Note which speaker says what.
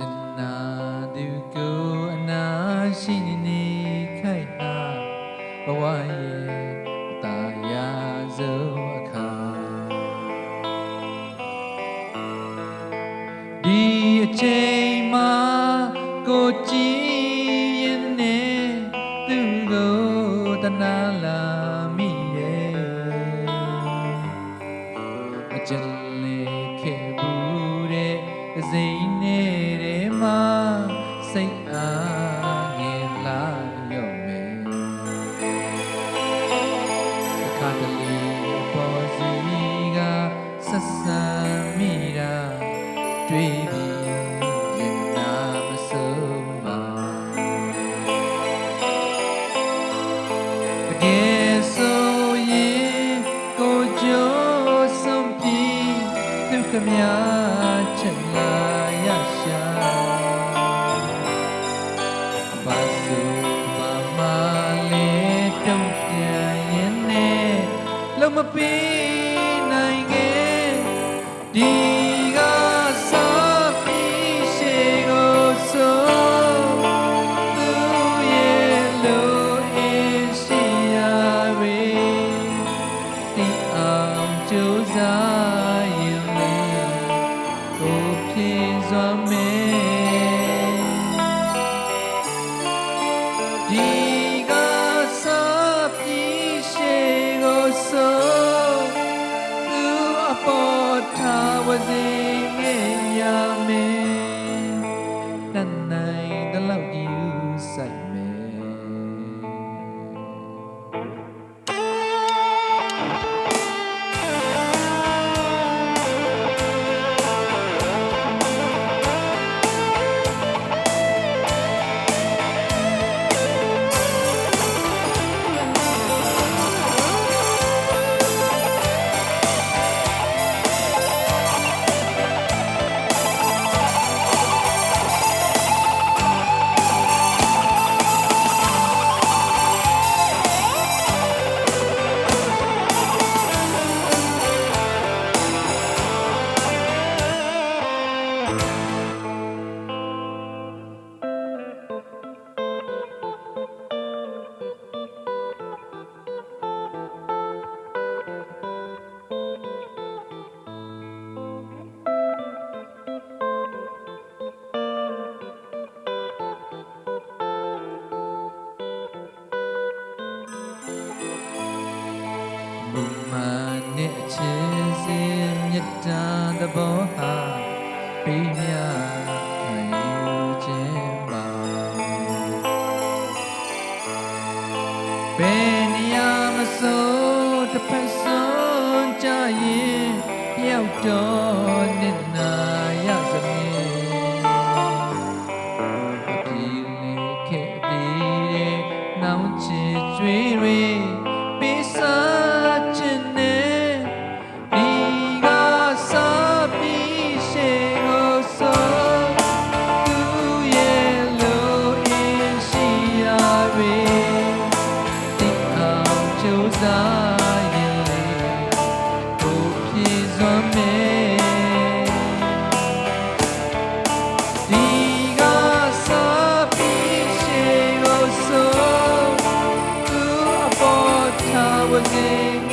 Speaker 1: ကျင်နာသူကိုအနာရှိနေခိုက်တာဘဝရဲ့တာယာဆုံးအခါဒီအချိန်မှာကိုကြည်ရင်နဲ့သူကိုတနာလာမိရဲ့အကျဉ်လေးခဲ့ဘူးတဲ့စိတ်နဲ့ တုံ့ပြန်ရင်နဲ့လုံးမပေးနိုင်ခဲ့ဒီ မုံမနဲ့အချင်းစင်မြတ်တာသဘောဟာပေးမြခံယူခြင်းပါဘယ်နေရာမဆိုတစ်ဖက်ဆုံးကြရင်တယောက်တော့နဲ့နာရစမည်အပြေလေးခဲ့ပြီးတဲ့နောင်ချစ်ကြွေးတွေ você.